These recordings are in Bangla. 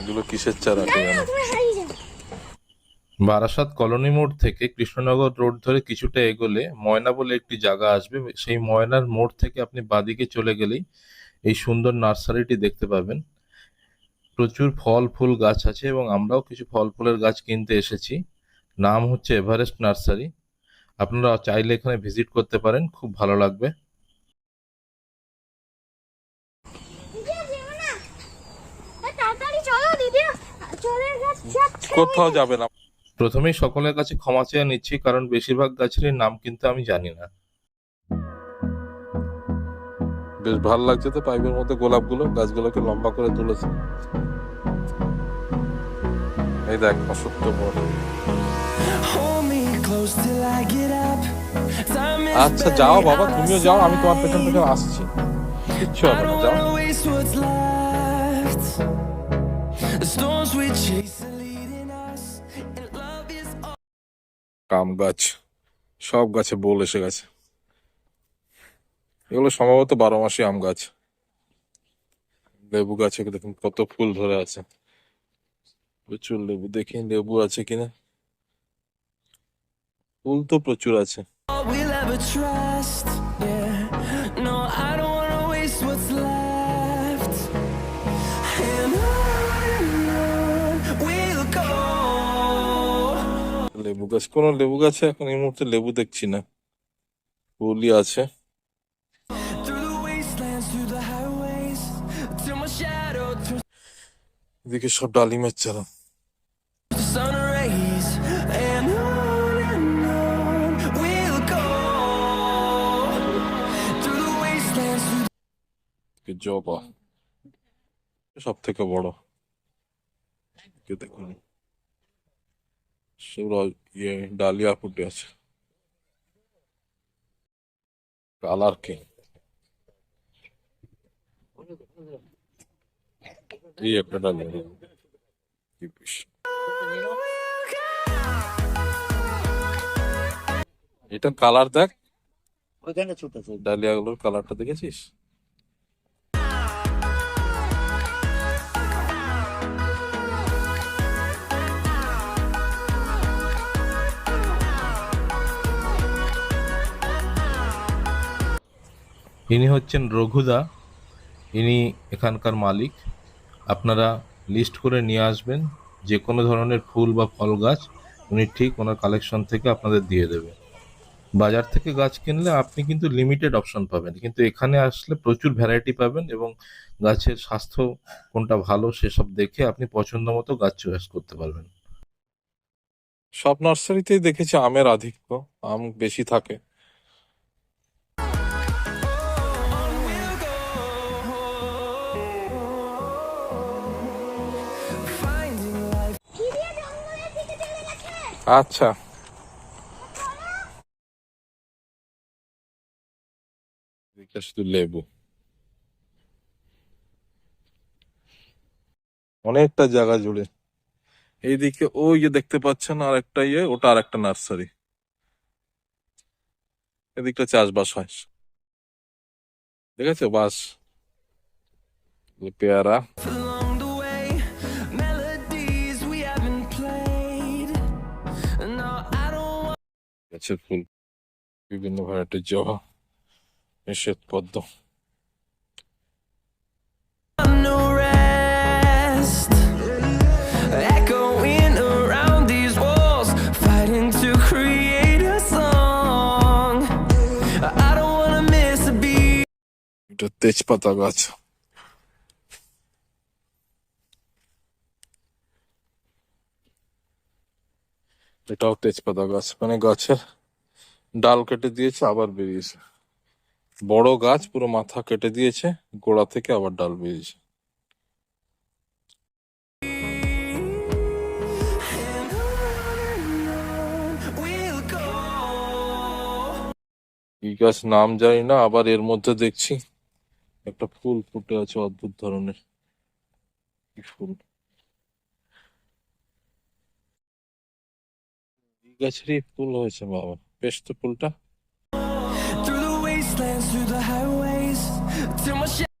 এগুলো কিসের চারা যাবে। বারাসাত কলোনি মোড় থেকে কৃষ্ণনগর রোড ধরে কিছুটা এগোলে ময়না বলে একটি জায়গা আসবে। সেই ময়নার মোড় থেকে আপনি বাদিকে চলে গেলেই এই সুন্দর নার্সারিটি দেখতে পাবেন। প্রচুর ফল ফুল গাছ আছে এবং আমরাও কিছু ফল ফুলের গাছ কিনতে এসেছি। নাম হচ্ছে এভারেস্ট নার্সারি। আপনারা চাইলে এখানে ভিজিট করতে পারেন খুব ভালো লাগবে দিদি যেও না এ, তাড়াতাড়ি চলো দিদি চলে গেছে কোথাও যাবে না। প্রথমেই সকলের কাছে ক্ষমা চেয়ে নিচ্ছি কারণ বেশিরভাগ গাছের নাম কিন্তু আমি জানি না। বেশ ভালো লাগছে তো পাইপের মধ্যে গোলাপগুলো গাছগুলোকে লম্বা করে তুলেছে। এই দেখ অসত্য বড় আচ্ছা যাও বাবা তুমিও যাও আমি তোমার পেছন পেছন আসছি। কিচ্ছু হবে না যাও। কাম গাছ, সব গাছে বোল এসে গেছে। এগুলো সম্ভবত বারো মাসি আম গাছ। লেবু গাছে দেখুন কত ফুল ধরে আছে। প্রচুর লেবু, দেখি লেবু আছে কিনা। ফুল তো প্রচুর আছে। দশ কোনো লেবু গাছে এখন এই মুহূর্তে লেবু দেখছি না। পুলি আছে। এদিকে সব ডালিমের চালা জবা। সব থেকে বড়। কে দেখুন। সব ইয়ে ডালিয়া ফুটে আছে কালার কি এই একটা ডালিয়া কি বেশ। এটা কালার দেখ ওইখানে ছুটেছে ডালিয়া গুলোর কালারটা দেখেছিস ইনি হচ্ছেন রঘুদা। ইনি এখানকার মালিক। আপনারা লিস্ট করে নিয়ে আসবেন। যে কোনো ধরনের ফুল বা ফল গাছ উনি ঠিক ওনার কালেকশন থেকে আপনাদের দিয়ে দেবে। বাজার থেকে গাছ কিনলে আপনি কিন্তু লিমিটেড অপশন পাবেন। কিন্তু এখানে আসলে প্রচুর ভ্যারাইটি পাবেন এবং গাছের স্বাস্থ্য কোনটা ভালো সেসব দেখে আপনি পছন্দ মতো গাছ চয়েস করতে পারবেন। সব নার্সারিতেই দেখেছি আমের আধিক্য। আম বেশি থাকে। আচ্ছা। শুধু লেবু। অনেকটা জায়গা জুড়ে। এইদিকে ওই যে দেখতে পাচ্ছেন আর একটা ইয়ে ওটা আর একটা নার্সারি। এদিকটা চাষবাস হয়। দেখেছ? বাস। পেয়ারা। গাছের ফুল বিভিন্ন ভ্যারাইটির জবা নিষেধ পদ্ম। No rest. এটাও তেজপাতা গাছ। মানে গাছের ডাল কেটে দিয়েছে, আবার বেরিয়েছে। বড় গাছ, পুরো মাথা কেটে দিয়েছে, গোড়া থেকে আবার ডাল বেরিয়েছে. কি গাছ নাম জানি না, আবার এর মধ্যে দেখছি। একটা ফুল ফুটে আছে, অদ্ভুত ধরনের। ফুল? গাছেরই ফুল হয়েছে বাবা বেশ তো ফুলটা।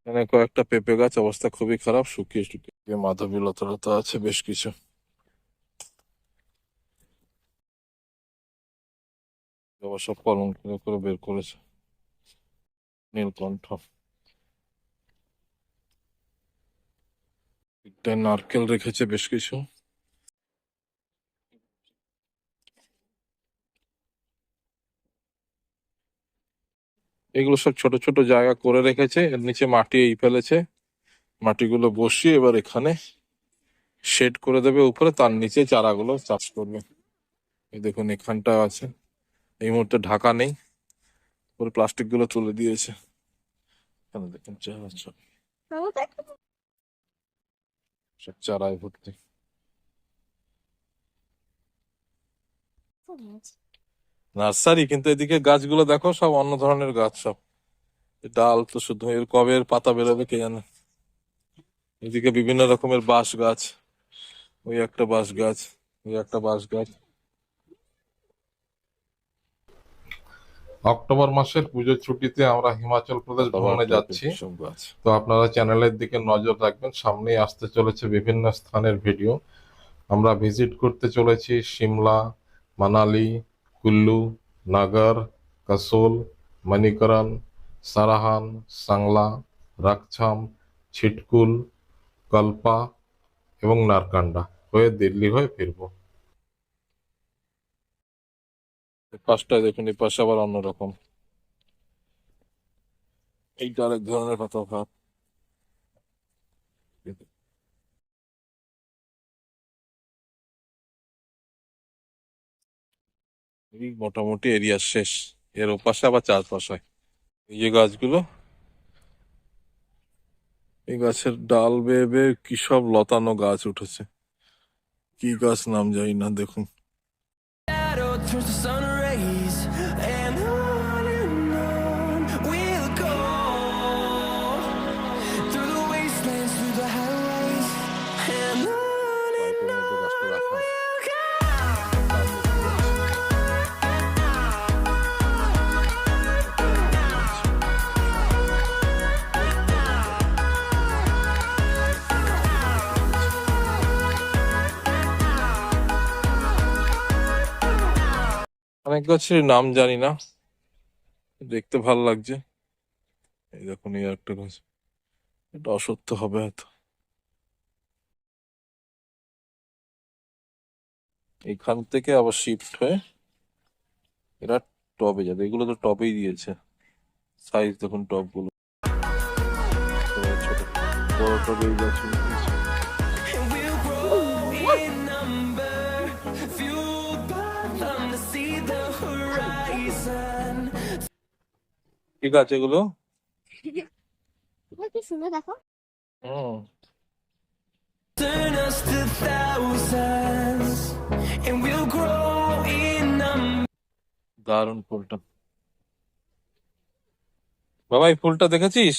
এখানে কয়েকটা পেঁপে গাছ অবস্থা খুবই খারাপ শুকিয়ে শুকিয়ে মাধবী লতা আছে বেশ কিছু। সব কলম করে করে বের করেছে। নীলকণ্ঠ। নারকেল রেখেছে বেশ কিছু। এগুলো সব ছোট ছোট জায়গা করে রেখেছে এর নিচে মাটি এই ফেলেছে। মাটিগুলো বসিয়ে এবার এখানে শেড করে দেবে উপরে তার নিচে চারাগুলো চাষ করবে। এই দেখুন এখানটা আছে। এই মুহূর্তে ঢাকা নেই পুরো প্লাস্টিকগুলো তুলে দিয়েছে। এখানে দেখুন চারা সব। চারায় ভর্তি। নার্সারি কিন্তু এদিকে গাছগুলো দেখো সব অন্য ধরনের গাছ সব। ডাল তো শুধু এর কবে এর পাতা বেরোবে কে জানে? এদিকে বিভিন্ন রকমের বাঁশ গাছ ওই একটা বাঁশ গাছ ওই একটা বাঁশ গাছ। অক্টোবর মাসের পুজোর ছুটিতে আমরা হিমাচল প্রদেশ ভ্রমণে যাচ্ছি। তো আপনারা চ্যানেলের দিকে নজর রাখবেন সামনেই আসতে চলেছে বিভিন্ন স্থানের ভিডিও। আমরা ভিজিট করতে চলেছি সিমলা মানালি কুল্লু, নাগর, কাসোল মণিকরণ সারাহান, সাংলা রাকছাম ছিটকুল, কল্পা এবং নারকান্ডা। হয়ে দিল্লি হয়ে ফিরবো। এই পাশটায় দেখুন, এই পাশে আবার অন্যরকম। এইটা আরেক ধরনের পাতা ভাত মোটামুটি এরিয়া শেষ। এর ওপাশে আবার চারপাশ হয়। এই যে গাছগুলো, এই গাছের ডাল বেয়ে বেয়ে কি সব লতানো গাছ উঠেছে। কি গাছ নাম জানি না, দেখুন। অনেক গাছের নাম জানি না। দেখতে ভালো লাগছে। এই দেখুন, এই একটা গাছ। এটা অসত্য হবে হয়তো। এখান থেকে আবার শিফট হয়ে এরা টবে যাবে। এগুলো তো টবেই দিয়েছে। সাইজ দেখুন টবগুলো। ছোট বড় টবে এই কি গাছ এগুলো? কি সুন্দর দেখো। হুম। Turn us to thousands, and we'll grow in. দারুণ ফুলটা। বাবা এই ফুলটা দেখেছিস?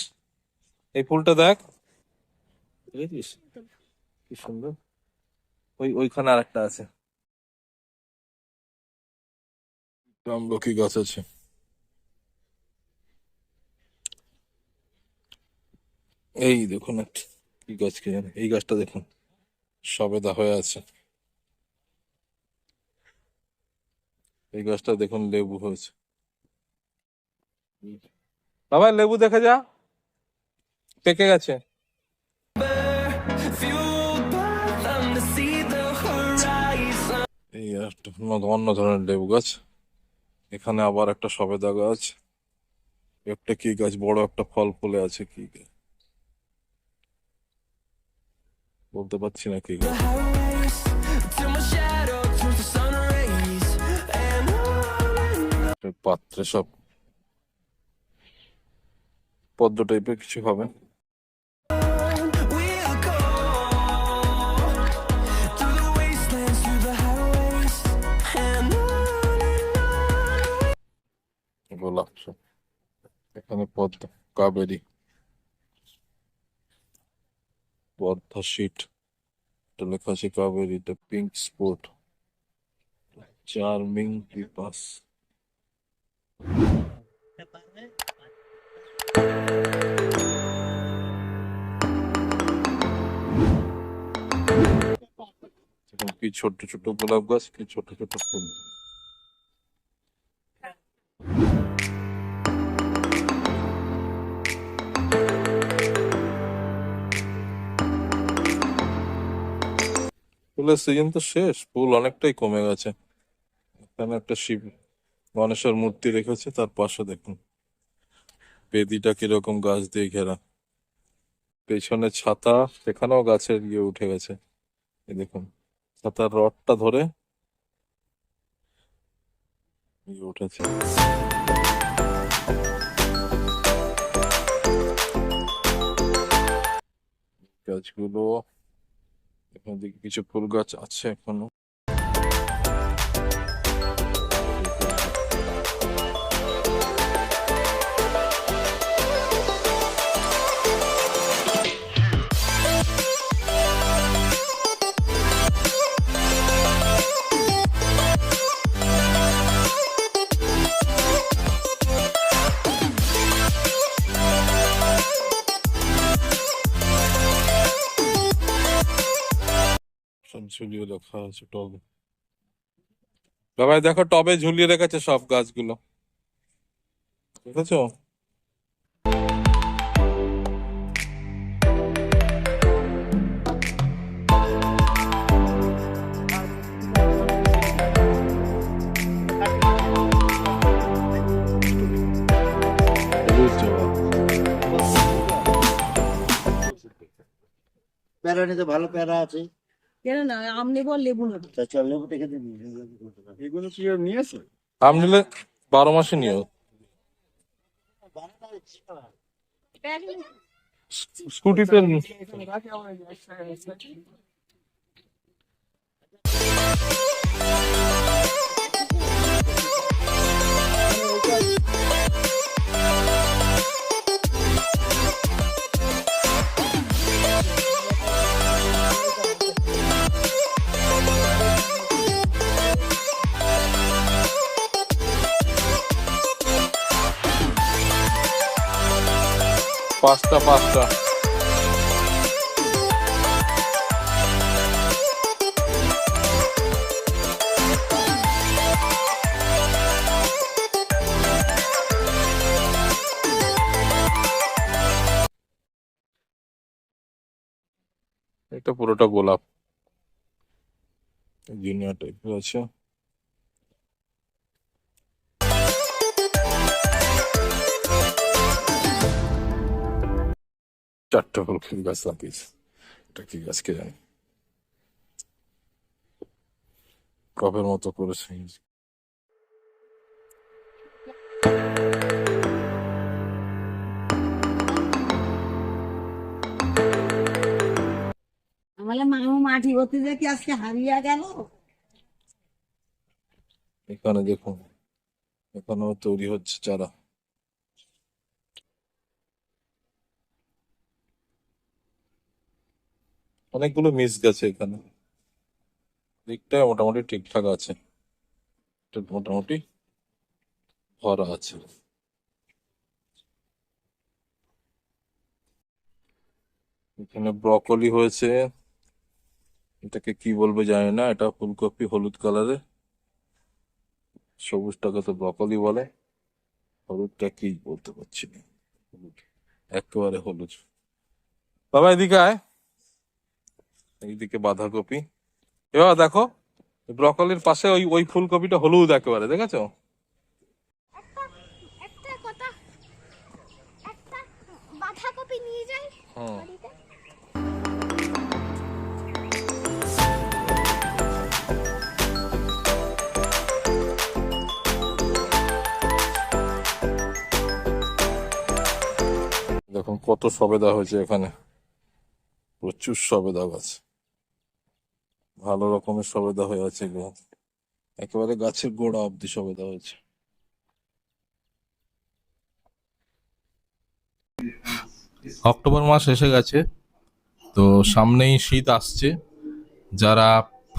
এই ফুলটা দেখ। দেখেছিস? কি সুন্দর। ওই ওইখানে আরেকটা আছে। আমলকি গাছ আছে। এই দেখুন একটা, কি গাছ কে জানে? এই গাছটা দেখুন, সবেদা হয়ে আছে। এই গাছটা দেখুন লেবু হয়েছে। বাবা, লেবু দেখে যা। পেকে গেছে. এই একটা অন্য ধরনের লেবু গাছ। এখানে আবার একটা সবেদা গাছ। একটা কি গাছ? বড় একটা ফল ফুলে আছে কি? বলতে পারছি না কি গাছ। পাত্রে সব। পদ্ম টাইপের কিছু হবে গোলাপস এখানে পদ্মা কাবেরি পদ্মা শীট লেখা আছে Kaveri the pink spot charming পিপাস কি ছোট ছোট গোলাপ গাছ কি ছোট ছোট ফুল ফুলের সিজন তো শেষ, ফুল অনেকটাই কমে গেছে। এখানে একটা শিব, গণেশের মূর্তি রেখেছে, তার পাশে দেখুন। বেদিটা কীরকম গাছ দিয়ে ঘেরা। পেছনে ছাতা, সেখানেও গাছের ইয়ে উঠে গেছে। এই দেখুন, ছাতার রডটা ধরে ইয়ে উঠেছে। গাছগুলো এখানে দিকে কিছু ফুল গাছ আছে এখনও। ঝুলিয়ে রাখা আছে টবে। বাবাই দেখো টবে ঝুলিয়ে রেখেছে সব গাছগুলো। দেখেছ? প্যারা নিতে ভালো প্যারা আছে। কেন না? আম নেব আর লেবু নেব। তা চল লেবু দেখে দিন এগুলো কি আর নিয়েছে? আম নিলে বারো মাসে নিও। স্কুটিতে পাঁচটা পাঁচটা। এটা পুরোটা গোলাপ। জুনিয়র টাইপের আছে চারটা ফুল ফুল গাছ লাগিয়েছে এটা কি গাছ কে জানি? টবের মতো করেছে মামু মাটি কি আজকে হারিয়ে গেল? এখানে দেখুন এখানেও তৈরি হচ্ছে চারা। অনেকগুলো মিস গেছে এখানে। দিকটা মোটামুটি ঠিকঠাক আছে। মোটামুটি ভরা আছে। এখানে ব্রকলি হয়েছে। এটাকে কি বলব জানি না, এটা ফুলকপি হলুদ কালারের। সবুজটাকে তো ব্রকলি বলে। হলুদটা কি বলতে পারছি না। হলুদ একেবারে হলুদ। বাবা, এদিকে আয়। এইদিকে বাঁধাকপি। এবার দেখো ব্রকলির পাশে ওই ওই ফুলকপিটা হলুদ একেবারে দেখেছ? একটা একটা বাঁধাকপি নিয়ে যাই দেখুন কত সবেদা হয়েছে এখানে। প্রচুর সবেদা গাছ। ভালো রকমের সবেদা হয়ে আছে এগুলো। একেবারে গাছের গোড়া অব্দি সবেদা হয়েছে। অক্টোবর মাস এসে গেছে, তো সামনেই শীত আসছে। যারা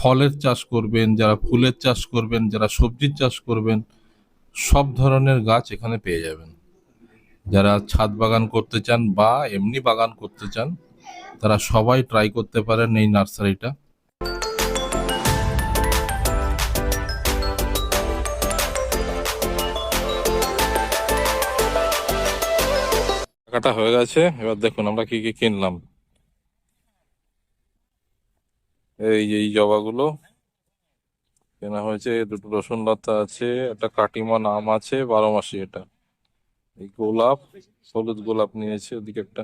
ফলের চাষ করবেন, যারা ফুলের চাষ করবেন, যারা সবজির চাষ করবেন, সব ধরনের গাছ এখানে পেয়ে যাবেন। যারা ছাদ বাগান করতে চান বা এমনি বাগান করতে চান, তারা সবাই ট্রাই করতে পারেন এই নার্সারিটা। কাটা হয়ে গেছে এবার দেখুন আমরা কি কি কিনলাম। এই এই জবাগুলো কেনা হয়েছে দুটো রসুন লতা আছে একটা কাটিমা নাম আছে বারো মাসি এটা। এই গোলাপ হলুদ গোলাপ নিয়েছে ওদিকে একটা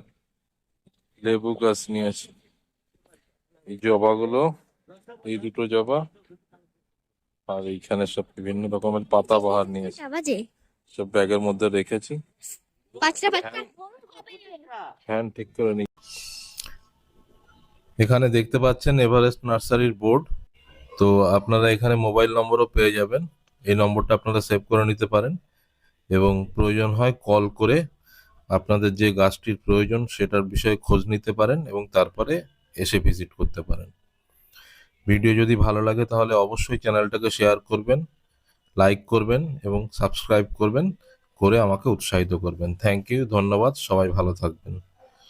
লেবু গাছ নিয়েছে। এই জবাগুলো এই দুটো জবা আর এইখানে সব বিভিন্ন রকমের পাতা বাহার নিয়েছে। সব ব্যাগের মধ্যে রেখেছি। পাঁচটা পাঁচটা ফ্যান ঠিক করে নি। এখানে দেখতে পাচ্ছেন এভারেস্ট নার্সারির বোর্ড। তো আপনারা এখানে মোবাইল নম্বরও পেয়ে যাবেন। এই নম্বরটা আপনারা সেভ করে নিতে পারেন। এবং প্রয়োজন হয় কল করে আপনাদের যে গাছটির প্রয়োজন সেটার বিষয়ে খোঁজ নিতে পারেন এবং তারপরে এসে ভিজিট করতে পারেন। ভিডিও যদি ভালো লাগে তাহলে অবশ্যই চ্যানেলটাকে শেয়ার করবেন, লাইক করবেন এবং সাবস্ক্রাইব করবেন। করে আমাকে উৎসাহিত করবেন। থ্যাংক ইউ ধন্যবাদ সবাই ভালো থাকবেন।